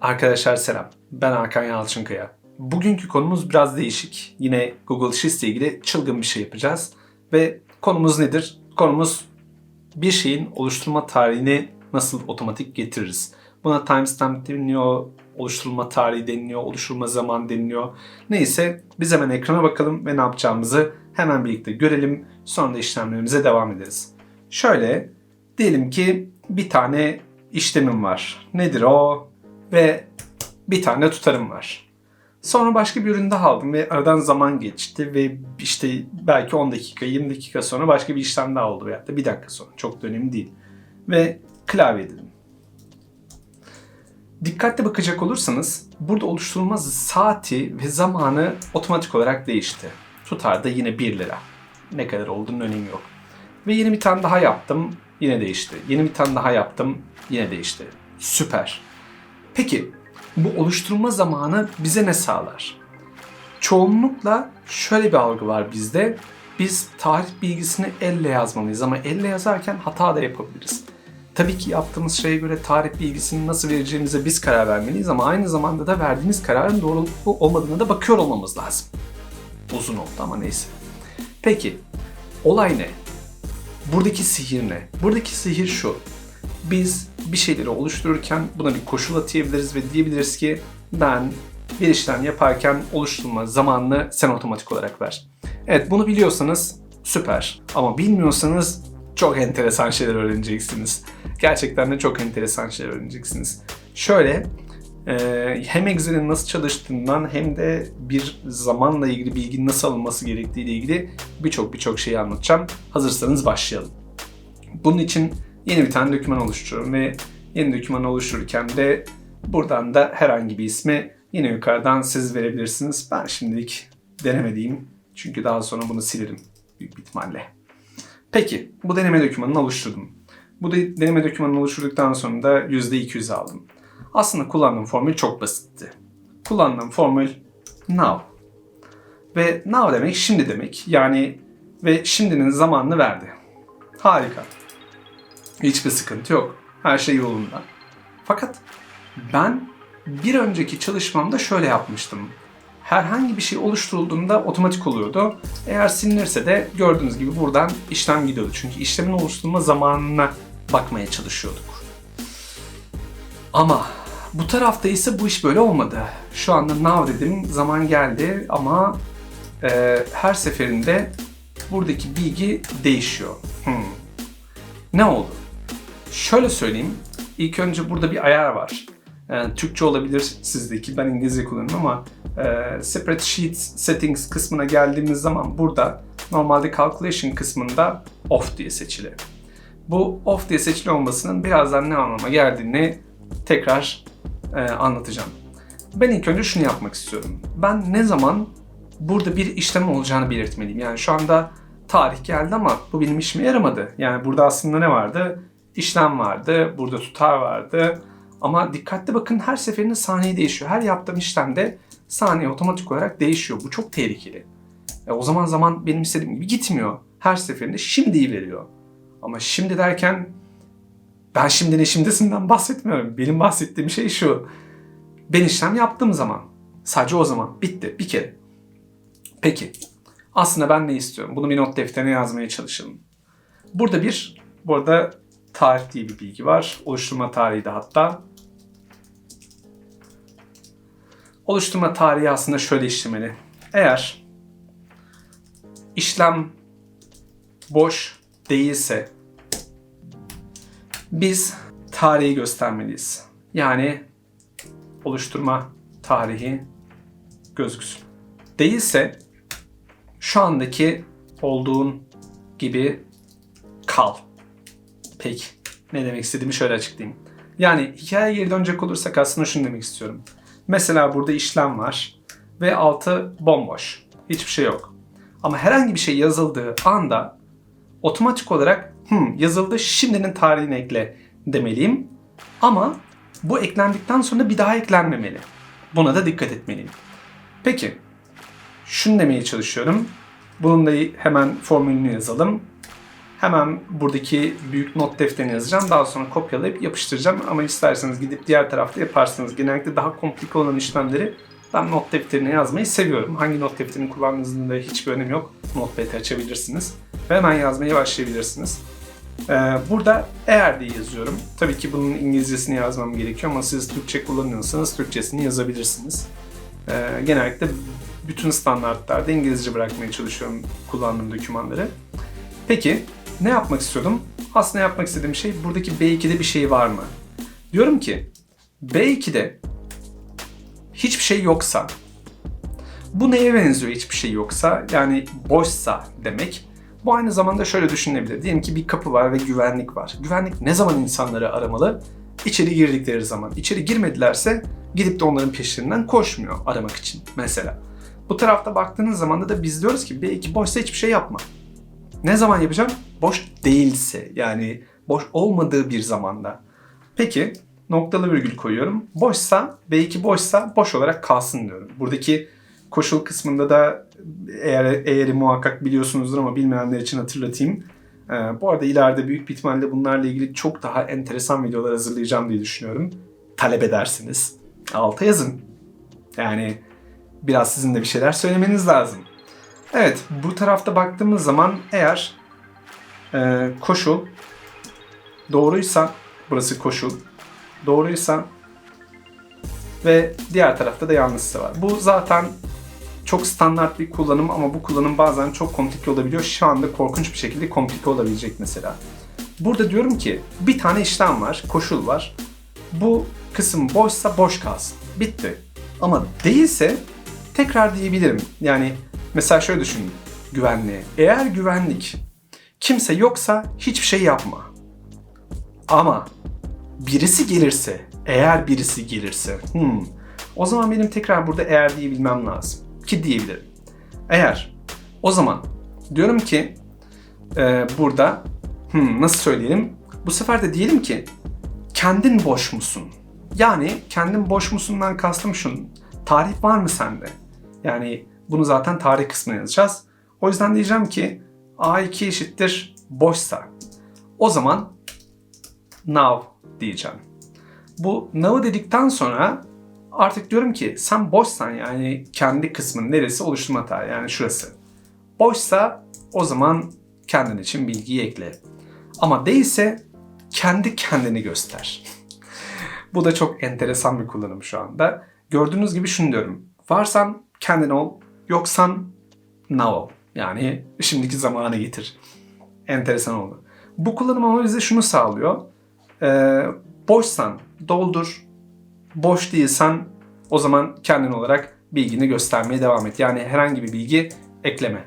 Arkadaşlar selam. Ben Hakan Yalçınkaya. Bugünkü konumuz biraz değişik. Yine Google Sheets ile ilgili çılgın bir şey yapacağız. Ve konumuz nedir? Konumuz bir şeyin oluşturma tarihini nasıl otomatik getiririz? Buna timestamp deniliyor, oluşturulma tarihi deniliyor, oluşturma zaman deniliyor. Neyse biz hemen ekrana bakalım ve ne yapacağımızı hemen birlikte görelim. Sonra da işlemlerimize devam ederiz. Şöyle diyelim ki bir tane işlemim var. Nedir o? Ve bir tane tutarım var. Sonra başka bir ürün daha aldım ve aradan zaman geçti ve işte belki 10 dakika, 20 dakika sonra başka bir işlem daha oldu veyahut da bir dakika sonra. Çok da önemli değil. Ve klavye dedim. Dikkatli bakacak olursanız burada oluşturulma saati ve zamanı otomatik olarak değişti. Tutar da yine 1 lira. Ne kadar olduğunun önemi yok. Ve yeni bir tane daha yaptım. Yine değişti. Yeni bir tane daha yaptım. Yine değişti. Süper. Peki bu oluşturma zamanı bize ne sağlar? Çoğunlukla şöyle bir algı var bizde. Biz tarih bilgisini elle yazmalıyız ama elle yazarken hata da yapabiliriz. Tabii ki yaptığımız şeye göre tarih bilgisini nasıl vereceğimize biz karar vermeliyiz ama aynı zamanda da verdiğimiz kararın doğru olmadığına da bakıyor olmamız lazım. Uzun oldu ama neyse. Peki olay ne? Buradaki sihir ne? Buradaki sihir şu. Biz bir şeyleri oluştururken buna bir koşul atayabiliriz ve diyebiliriz ki ben bir işlem yaparken oluşturma zamanını sen otomatik olarak ver. Evet bunu biliyorsanız süper ama bilmiyorsanız çok enteresan şeyler öğreneceksiniz. Gerçekten de çok enteresan şeyler öğreneceksiniz. Şöyle e, hem Excel'in nasıl çalıştığından hem de bir zamanla ilgili bilginin nasıl alınması gerektiği ile ilgili birçok birçok şeyi anlatacağım. Hazırsanız başlayalım. Bunun için yeni bir tane doküman oluşturuyorum ve yeni doküman oluştururken de buradan da herhangi bir ismi yine yukarıdan siz verebilirsiniz. Ben şimdilik denemediğim çünkü daha sonra bunu silerim büyük ihtimalle. Peki bu deneme dokümanını oluşturdum. Bu de, deneme dokümanını oluşturduktan sonra da %200 aldım. Aslında kullandığım formül çok basitti. Kullandığım formül now. Ve now demek şimdi demek. Yani ve şimdinin zamanını verdi. Harika. Hiçbir sıkıntı yok. Her şey yolunda. Fakat ben bir önceki çalışmamda şöyle yapmıştım. Herhangi bir şey oluşturulduğunda otomatik oluyordu. Eğer silinirse de gördüğünüz gibi buradan işlem gidiyordu. Çünkü işlemin oluşturulma zamanına bakmaya çalışıyorduk. Ama bu tarafta ise bu iş böyle olmadı. Şu anda now dedim, zaman geldi ama e, her seferinde buradaki bilgi değişiyor. Hmm. Ne oldu? Şöyle söyleyeyim. İlk önce burada bir ayar var. E, Türkçe olabilir sizdeki. Ben İngilizce kullanıyorum ama e, Separate Sheets Settings kısmına geldiğimiz zaman burada normalde Calculation kısmında Off diye seçili. Bu Off diye seçili olmasının birazdan ne anlama geldiğini tekrar e, anlatacağım. Ben ilk önce şunu yapmak istiyorum. Ben ne zaman burada bir işlem olacağını belirtmeliyim. Yani şu anda tarih geldi ama bu benim işime yaramadı. Yani burada aslında ne vardı? İşlem vardı, burada tutar vardı. Ama dikkatli bakın her seferinde saniye değişiyor. Her yaptığım işlemde saniye otomatik olarak değişiyor. Bu çok tehlikeli. E, o zaman zaman benim istediğim gibi gitmiyor. Her seferinde şimdiyi veriyor. Ama şimdi derken ben şimdi ne şimdisinden bahsetmiyorum. Benim bahsettiğim şey şu. Ben işlem yaptığım zaman. Sadece o zaman. Bitti. Bir kere. Peki. Aslında ben ne istiyorum? Bunu bir not defterine yazmaya çalışalım. Burada bir, burada tarih diye bir bilgi var. Oluşturma tarihi de hatta. Oluşturma tarihi aslında şöyle işlemeli. Eğer işlem boş değilse biz tarihi göstermeliyiz. Yani oluşturma tarihi gözüksün. Değilse şu andaki olduğun gibi kal. Peki. Ne demek istediğimi şöyle açıklayayım. Yani hikayeye geri dönecek olursak aslında şunu demek istiyorum. Mesela burada işlem var ve altı bomboş. Hiçbir şey yok. Ama herhangi bir şey yazıldığı anda otomatik olarak hmm, yazıldı şimdinin tarihini ekle demeliyim. Ama bu eklendikten sonra bir daha eklenmemeli. Buna da dikkat etmeliyim. Peki şunu demeye çalışıyorum. Bunun da hemen formülünü yazalım. Hemen buradaki büyük not defterine yazacağım. Daha sonra kopyalayıp yapıştıracağım. Ama isterseniz gidip diğer tarafta yaparsınız. Genellikle daha komplike olan işlemleri ben not defterine yazmayı seviyorum. Hangi not defterini kullandığınızın da hiçbir önemi yok. Notepad açabilirsiniz. Ve hemen yazmaya başlayabilirsiniz. Ee, burada eğer diye yazıyorum. Tabii ki bunun İngilizcesini yazmam gerekiyor ama siz Türkçe kullanıyorsanız Türkçesini yazabilirsiniz. Ee, genellikle bütün standartlarda İngilizce bırakmaya çalışıyorum kullandığım dokümanları. Peki ne yapmak istiyordum? Aslında yapmak istediğim şey buradaki B2'de bir şey var mı? Diyorum ki B2'de hiçbir şey yoksa bu neye benziyor hiçbir şey yoksa? Yani boşsa demek. Bu aynı zamanda şöyle düşünülebilir. Diyelim ki bir kapı var ve güvenlik var. Güvenlik ne zaman insanları aramalı? İçeri girdikleri zaman. İçeri girmedilerse gidip de onların peşlerinden koşmuyor aramak için mesela. Bu tarafta baktığınız zaman da, biz diyoruz ki B2 boşsa hiçbir şey yapma. Ne zaman yapacağım? Boş değilse yani boş olmadığı bir zamanda. Peki noktalı virgül koyuyorum. Boşsa B2 boşsa boş olarak kalsın diyorum. Buradaki koşul kısmında da eğer eğeri muhakkak biliyorsunuzdur ama bilmeyenler için hatırlatayım. Ee, bu arada ileride büyük bir ihtimalle bunlarla ilgili çok daha enteresan videolar hazırlayacağım diye düşünüyorum. Talep edersiniz. Alta yazın. Yani biraz sizin de bir şeyler söylemeniz lazım. Evet, bu tarafta baktığımız zaman eğer e, koşul doğruysa, burası koşul, doğruysa ve diğer tarafta da yanlışsa var. Bu zaten çok standart bir kullanım ama bu kullanım bazen çok komplike olabiliyor. Şu anda korkunç bir şekilde komplike olabilecek mesela. Burada diyorum ki bir tane işlem var, koşul var. Bu kısım boşsa boş kalsın. Bitti. Ama değilse tekrar diyebilirim. Yani mesela şöyle düşünün güvenliğe. Eğer güvenlik kimse yoksa hiçbir şey yapma. Ama birisi gelirse, eğer birisi gelirse, hmm, o zaman benim tekrar burada eğer diyebilmem lazım. Ki diyebilirim. Eğer, o zaman diyorum ki e, burada, hmm, nasıl söyleyelim? Bu sefer de diyelim ki kendin boş musun? Yani kendin boş musundan kastım şunun. Tarih var mı sende? Yani bunu zaten tarih kısmına yazacağız. O yüzden diyeceğim ki A2 eşittir boşsa. O zaman now diyeceğim. Bu now'ı dedikten sonra artık diyorum ki sen boşsan yani kendi kısmın neresi oluşturma tarihi yani şurası. Boşsa o zaman kendin için bilgiyi ekle. Ama değilse kendi kendini göster. Bu da çok enteresan bir kullanım şu anda. Gördüğünüz gibi şunu diyorum. Varsan kendin ol, yoksan now. Yani şimdiki zamanı getir. Enteresan oldu. Bu kullanım ama bize şunu sağlıyor. Ee, boşsan doldur, boş değilsen o zaman kendin olarak bilgini göstermeye devam et. Yani herhangi bir bilgi ekleme.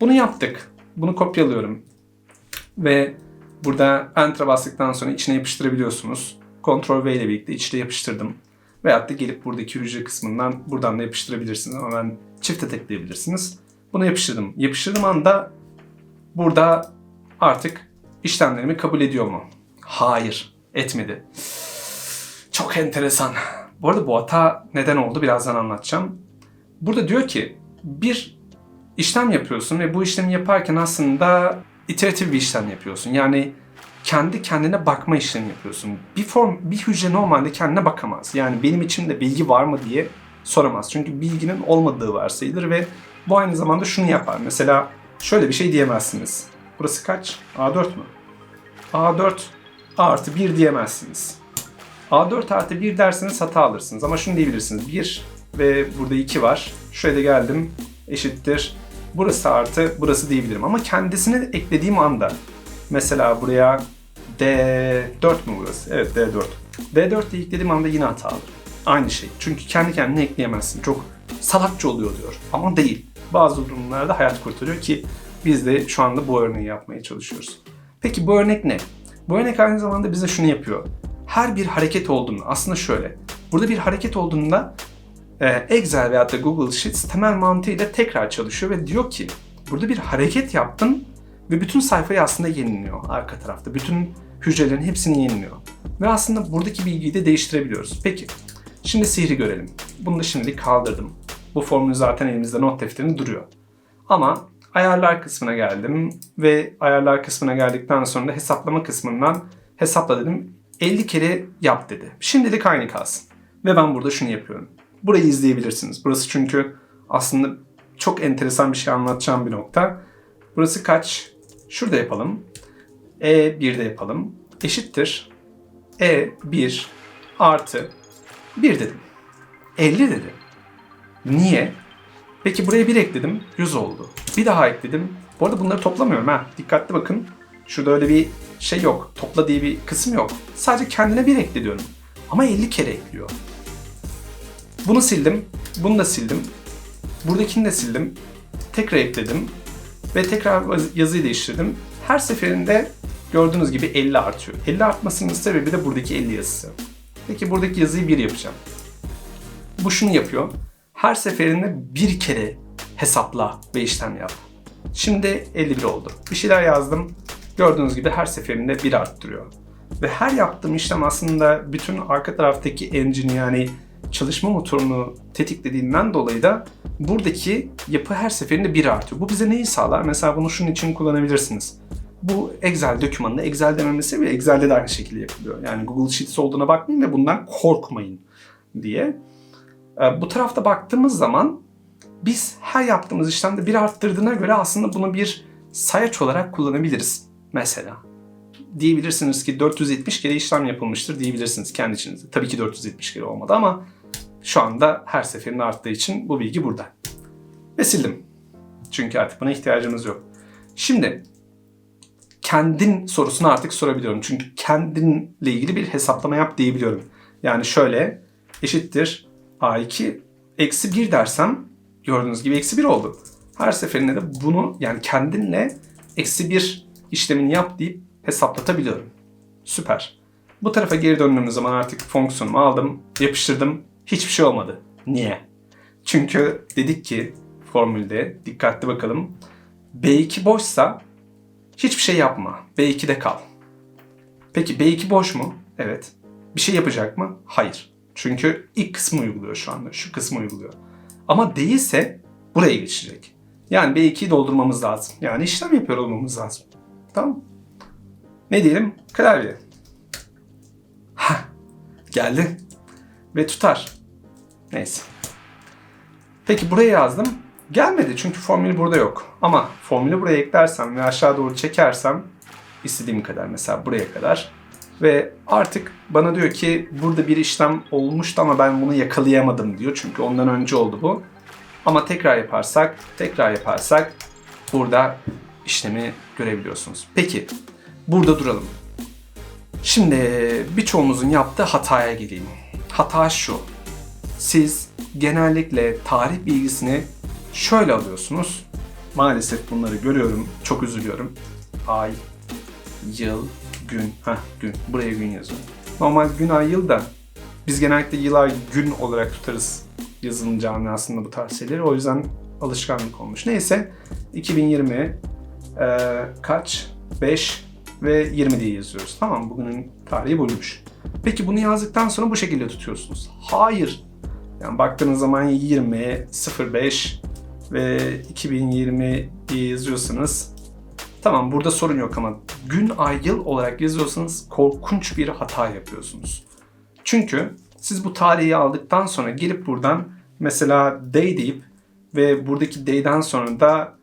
Bunu yaptık. Bunu kopyalıyorum. Ve burada Enter'a bastıktan sonra içine yapıştırabiliyorsunuz. Ctrl V ile birlikte içine yapıştırdım. Veyahut da gelip buradaki hücre kısmından buradan da yapıştırabilirsiniz ben çifte tıklayabilirsiniz. Bunu yapıştırdım. Yapıştırdığım anda burada artık işlemlerimi kabul ediyor mu? Hayır, etmedi. Çok enteresan. Bu arada bu hata neden oldu birazdan anlatacağım. Burada diyor ki bir işlem yapıyorsun ve bu işlemi yaparken aslında iteratif bir işlem yapıyorsun. Yani kendi kendine bakma işlemi yapıyorsun. Bir form, bir hücre normalde kendine bakamaz. Yani benim içimde bilgi var mı diye soramaz. Çünkü bilginin olmadığı varsayılır ve bu aynı zamanda şunu yapar. Mesela şöyle bir şey diyemezsiniz. Burası kaç? A4 mü? A4 artı 1 diyemezsiniz. A4 artı 1 derseniz hata alırsınız. Ama şunu diyebilirsiniz. 1 ve burada 2 var. Şöyle geldim. Eşittir. Burası artı burası diyebilirim. Ama kendisini eklediğim anda mesela buraya D4 mü burası? Evet D4. D4 diye eklediğim anda yine hata alır. Aynı şey. Çünkü kendi kendine ekleyemezsin. Çok salakça oluyor diyor. Ama değil. Bazı durumlarda hayat kurtarıyor ki biz de şu anda bu örneği yapmaya çalışıyoruz. Peki bu örnek ne? Bu örnek aynı zamanda bize şunu yapıyor. Her bir hareket olduğunda aslında şöyle. Burada bir hareket olduğunda e, Excel veya da Google Sheets temel mantığıyla tekrar çalışıyor ve diyor ki burada bir hareket yaptın ve bütün sayfayı aslında yeniliyor arka tarafta. Bütün hücrelerin hepsini yeniliyor. Ve aslında buradaki bilgiyi de değiştirebiliyoruz. Peki, şimdi sihri görelim. Bunu da şimdilik kaldırdım. Bu formül zaten elimizde not defterinde duruyor. Ama ayarlar kısmına geldim ve ayarlar kısmına geldikten sonra da hesaplama kısmından hesapla dedim. 50 kere yap dedi. Şimdilik aynı kalsın. Ve ben burada şunu yapıyorum. Burayı izleyebilirsiniz. Burası çünkü aslında çok enteresan bir şey anlatacağım bir nokta. Burası kaç? Şurada yapalım. E1'de yapalım. Eşittir. E1 artı 1 dedim. 50 dedi. Niye? Peki buraya 1 ekledim. 100 oldu. Bir daha ekledim. Bu arada bunları toplamıyorum ha. Dikkatli bakın. Şurada öyle bir şey yok. Topla diye bir kısım yok. Sadece kendine 1 ekle diyorum. Ama 50 kere ekliyor. Bunu sildim. Bunu da sildim. Buradakini de sildim. Tekrar ekledim. Ve tekrar yazıyı değiştirdim. Her seferinde gördüğünüz gibi 50 artıyor. 50 artmasının sebebi de buradaki 50 yazısı. Peki buradaki yazıyı 1 yapacağım. Bu şunu yapıyor. Her seferinde bir kere hesapla ve işlem yap. Şimdi 51 oldu. Bir şeyler yazdım. Gördüğünüz gibi her seferinde 1 arttırıyor. Ve her yaptığım işlem aslında bütün arka taraftaki engine yani çalışma motorunu tetiklediğinden dolayı da buradaki yapı her seferinde 1 artıyor. Bu bize neyi sağlar? Mesela bunu şunun için kullanabilirsiniz. Bu Excel dokümanını Excel dememesi ve Excel'de de aynı şekilde yapılıyor. Yani Google Sheets olduğuna bakmayın ve bundan korkmayın diye. Ee, Bu tarafta baktığımız zaman biz her yaptığımız işlemde bir arttırdığına göre aslında bunu bir sayaç olarak kullanabiliriz. Mesela diyebilirsiniz ki 470 kere işlem yapılmıştır diyebilirsiniz kendi içinizde. Tabii ki 470 kere olmadı ama şu anda her seferinde arttığı için bu bilgi burada. Ve sildim. Çünkü artık buna ihtiyacımız yok. Şimdi kendin sorusunu artık sorabiliyorum. Çünkü kendinle ilgili bir hesaplama yap diyebiliyorum. Yani şöyle eşittir A2 eksi 1 dersem gördüğünüz gibi eksi 1 oldu. Her seferinde de bunu yani kendinle eksi 1 işlemini yap deyip hesaplatabiliyorum. Süper. Bu tarafa geri döndüğümüz zaman artık fonksiyonumu aldım, yapıştırdım. Hiçbir şey olmadı. Niye? Çünkü dedik ki formülde dikkatli bakalım. B2 boşsa hiçbir şey yapma. B2'de kal. Peki B2 boş mu? Evet. Bir şey yapacak mı? Hayır. Çünkü ilk kısmı uyguluyor şu anda. Şu kısmı uyguluyor. Ama değilse buraya geçecek. Yani B2'yi doldurmamız lazım. Yani işlem yapıyor olmamız lazım. Tamam Ne diyelim? Klavye. Hah. Geldi. Ve tutar. Neyse. Peki buraya yazdım. Gelmedi çünkü formülü burada yok. Ama formülü buraya eklersem ve aşağı doğru çekersem istediğim kadar mesela buraya kadar ve artık bana diyor ki burada bir işlem olmuştu ama ben bunu yakalayamadım diyor. Çünkü ondan önce oldu bu. Ama tekrar yaparsak, tekrar yaparsak burada işlemi görebiliyorsunuz. Peki burada duralım. Şimdi birçoğumuzun yaptığı hataya geleyim. Hata şu. Siz genellikle tarih bilgisini şöyle alıyorsunuz. Maalesef bunları görüyorum. Çok üzülüyorum. Ay, yıl, gün. Heh, gün. Buraya gün yazıyorum. Normal gün, ay, yıl da biz genellikle yıl, ay, gün olarak tutarız yazılım camiasında bu tarz şeyleri. O yüzden alışkanlık olmuş. Neyse 2020 e, kaç? 5 ve 20 diye yazıyoruz. Tamam bugünün tarihi buymuş. Peki bunu yazdıktan sonra bu şekilde tutuyorsunuz. Hayır. Yani baktığınız zaman 20, 05 ve 2020 diye yazıyorsanız tamam burada sorun yok ama gün, ay, yıl olarak yazıyorsanız korkunç bir hata yapıyorsunuz. Çünkü siz bu tarihi aldıktan sonra gelip buradan mesela day deyip ve buradaki day'den sonra da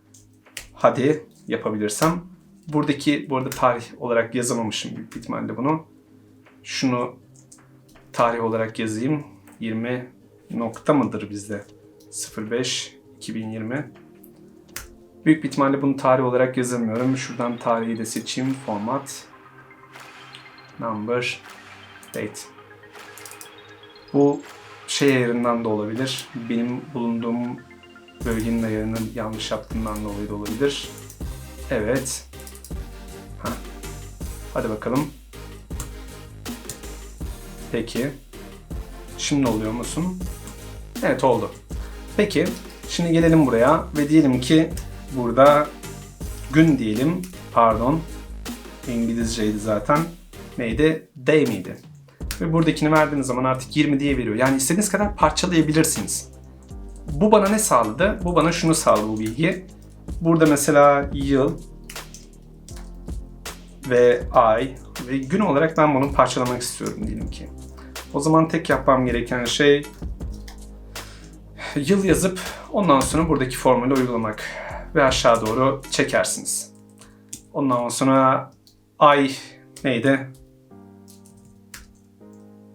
hadi yapabilirsem buradaki bu arada tarih olarak yazamamışım büyük ihtimalle bunu. Şunu tarih olarak yazayım. 20 nokta mıdır bizde? 05 2020. Büyük bir ihtimalle bunu tarih olarak yazamıyorum. Şuradan tarihi de seçeyim. Format. Number. Date. Bu şey ayarından da olabilir. Benim bulunduğum bölgenin ayarını yanlış yaptığımdan dolayı da olabilir. Evet. Ha. Hadi bakalım. Peki. Şimdi oluyor musun? Evet oldu. Peki. Şimdi gelelim buraya ve diyelim ki burada gün diyelim. Pardon. İngilizceydi zaten. Neydi? Day miydi? Ve buradakini verdiğiniz zaman artık 20 diye veriyor. Yani istediğiniz kadar parçalayabilirsiniz. Bu bana ne sağladı? Bu bana şunu sağladı bu bilgi. Burada mesela yıl ve ay ve gün olarak ben bunu parçalamak istiyorum diyelim ki. O zaman tek yapmam gereken şey yıl yazıp ondan sonra buradaki formülü uygulamak ve aşağı doğru çekersiniz. Ondan sonra ay neydi?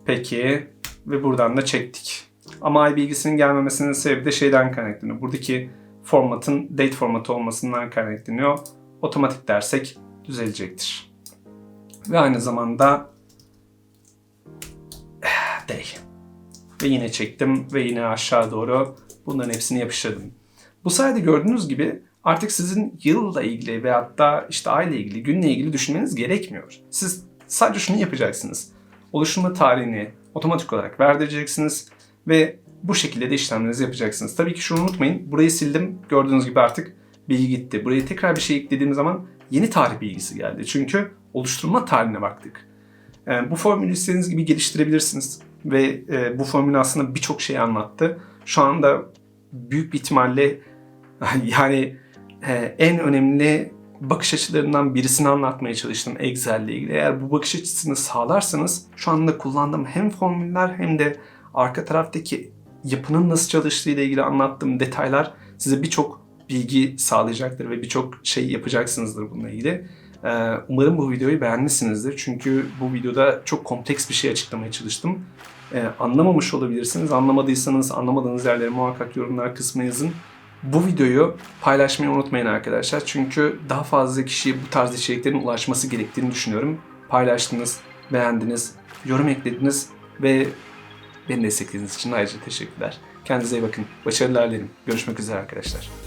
Peki ve buradan da çektik. Ama ay bilgisinin gelmemesinin sebebi de şeyden kaynaklanıyor. Buradaki formatın date formatı olmasından kaynaklanıyor. Otomatik dersek düzelecektir. Ve aynı zamanda day. Ve yine çektim ve yine aşağı doğru bunların hepsini yapıştırdım. Bu sayede gördüğünüz gibi artık sizin yılla ilgili veyahut da işte ayla ilgili, günle ilgili düşünmeniz gerekmiyor. Siz sadece şunu yapacaksınız. Oluşturma tarihini otomatik olarak verdireceksiniz ve bu şekilde de işlemlerinizi yapacaksınız. Tabii ki şunu unutmayın. Burayı sildim. Gördüğünüz gibi artık bilgi gitti. Buraya tekrar bir şey eklediğim zaman yeni tarih bilgisi geldi. Çünkü oluşturma tarihine baktık. Yani bu formülü istediğiniz gibi geliştirebilirsiniz. Ve e, bu formül aslında birçok şey anlattı. Şu anda büyük ihtimalle yani e, en önemli bakış açılarından birisini anlatmaya çalıştım Excel ile ilgili. Eğer bu bakış açısını sağlarsanız şu anda kullandığım hem formüller hem de arka taraftaki yapının nasıl çalıştığı ile ilgili anlattığım detaylar size birçok bilgi sağlayacaktır ve birçok şey yapacaksınızdır bununla ilgili. Ee, Umarım bu videoyu beğenmişsinizdir. Çünkü bu videoda çok kompleks bir şey açıklamaya çalıştım. Ee, Anlamamış olabilirsiniz. Anlamadıysanız anlamadığınız yerleri muhakkak yorumlar kısmına yazın. Bu videoyu paylaşmayı unutmayın arkadaşlar. Çünkü daha fazla kişiye bu tarz içeriklerin ulaşması gerektiğini düşünüyorum. Paylaştınız, beğendiniz, yorum eklediniz ve beni desteklediğiniz için ayrıca teşekkürler. Kendinize iyi bakın. Başarılar dilerim. Görüşmek üzere arkadaşlar.